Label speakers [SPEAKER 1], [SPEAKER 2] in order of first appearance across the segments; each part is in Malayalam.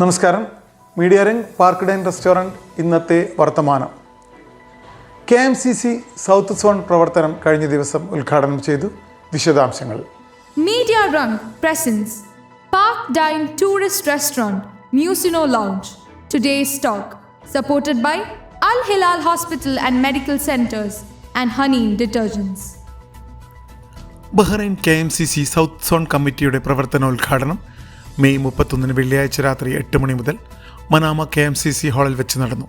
[SPEAKER 1] നമസ്കാരം. മീഡിയ റിംഗ് പാർക്ക്ഡൈൻ റെസ്റ്റോറന്റ് ഇന്നത്തെ വർത്തമാനം. K M C C South zone പ്രവർത്തനം കഴിഞ്ഞ ദിവസം ഉദ്ഘാടനം ചെയ്തു വിശദാംശങ്ങൾ.
[SPEAKER 2] Media റംഗ് presence. Park Dine tourist restaurant മ്യൂസിനോ lounge. Today stock supported by Al Hilal hospital and medical centers and honey detergents.
[SPEAKER 1] Bahrain K M C C South zone കമ്മിറ്റിയുടെ പ്രവർത്തനോദ്ഘാടനം മെയ് മുപ്പത്തൊന്നിന് വെള്ളിയാഴ്ച രാത്രി എട്ട് മണി മുതൽ Manama K M C C ഹാളിൽ വെച്ച് നടന്നു.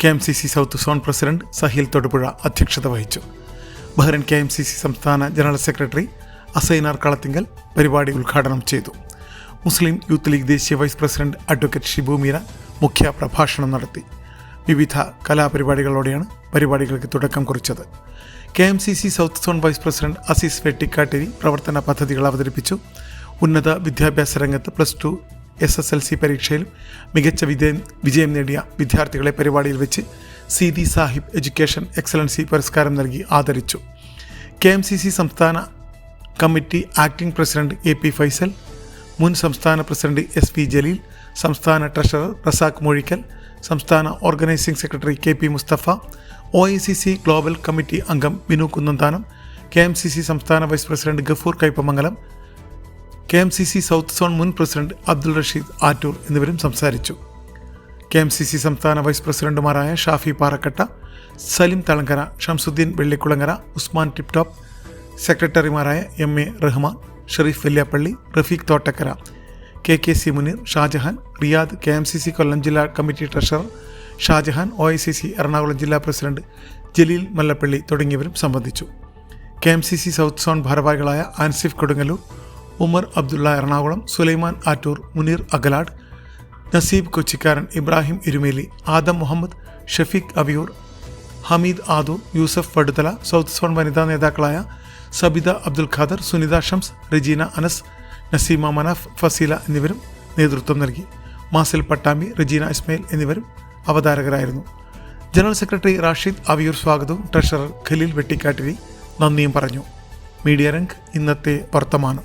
[SPEAKER 1] K M C C South zone president Saheel Thodupuzha അധ്യക്ഷത വഹിച്ചു. Bahrain K M C C സംസ്ഥാന ജനറൽ സെക്രട്ടറി അസൈനാർ കളത്തിങ്കൽ പരിപാടി ഉദ്ഘാടനം ചെയ്തു. മുസ്ലിം യൂത്ത് ലീഗ് ദേശീയ vice president advocate Shibu Meera മുഖ്യ പ്രഭാഷണം നടത്തി. വിവിധ കലാപരിപാടികളോടെയാണ് പരിപാടികൾക്ക് തുടക്കം കുറിച്ചത്. K M C C South zone vice president Azeez Vettikkatteri പ്രവർത്തന പദ്ധതികൾ അവതരിപ്പിച്ചു. ഉന്നത വിദ്യാഭ്യാസ രംഗത്ത് plus two S S L C പരീക്ഷയിലും മികച്ച വിജയം വിജയം നേടിയ വിദ്യാർത്ഥികളെ പരിപാടിയിൽ വെച്ച് സി ദി സാഹിബ് എഡ്യൂക്കേഷൻ എക്സലൻസി പുരസ്കാരം നൽകി ആദരിച്ചു. കെ എം സി സി സംസ്ഥാന committee acting president A P Faisal മുൻ സംസ്ഥാന പ്രസിഡന്റ് എസ് പി ജലീൽ സംസ്ഥാന ട്രഷറർ റസാഖ് മൊഴിക്കൽ സംസ്ഥാന organising secretary K P Mustafa O I C C global committee അംഗം Vinu Kunnanthanam K M C C സംസ്ഥാന vice president Gafoor Kaipamangalam K M C C South zone മുൻ പ്രസിഡന്റ് അബ്ദുൾ റഷീദ് ആറ്റൂർ എന്നിവരും സംസാരിച്ചു. കെ എം സി സി സംസ്ഥാന വൈസ് പ്രസിഡന്റുമാരായ ഷാഫി പാറക്കട്ട സലിം തളങ്കര ഷംസുദ്ദീൻ വെള്ളിക്കുളങ്ങര ഉസ്മാൻ ടിപ് ടോപ്പ് സെക്രട്ടറിമാരായ M A Rahman Sherif Veliyappally Rafeeq Thottakkara K K C Muneer Shajahan Riyad K M C C Kollam ജില്ലാ committee treasurer Shajahan O I C C Ernakulam ജില്ലാ പ്രസിഡന്റ് ജലീൽ മല്ലപ്പള്ളി തുടങ്ങിയവരും സംബന്ധിച്ചു. K M C C South zone ഭാരവാഹികളായ ആൻസിഫ് കൊടുങ്ങല്ലൂർ ഉമർ അബ്ദുള്ള എറണാകുളം സുലൈമാൻ ആറ്റൂർ മുനീർ അഗലാഡ് നസീബ് കൊച്ചിക്കാരൻ ഇബ്രാഹിം ഇരുമേലി ആദം മുഹമ്മദ് ഷഫീഖ് അവിയൂർ ഹമീദ് ആദൂർ യൂസഫ് വടുതല സൗത്ത് സോൺ വനിതാ നേതാക്കളായ സബിത അബ്ദുൽ ഖാദർ സുനിത ഷംസ് റജീന അനസ് നസീമ മനാഫ് ഫസീല എന്നിവരും നേതൃത്വം നൽകി. മാസിൽ പട്ടാമ്പി റജീന ഇസ്മയിൽ എന്നിവരും അവതാരകരായിരുന്നു. ജനറൽ സെക്രട്ടറി റാഷിദ് അവിയൂർ സ്വാഗതവും ട്രഷറർ ഖലീൽ വെട്ടിക്കാട്ടിരി നന്ദിയും പറഞ്ഞു. മീഡിയ രംഗ് ഇന്നത്തെ വർത്തമാനം.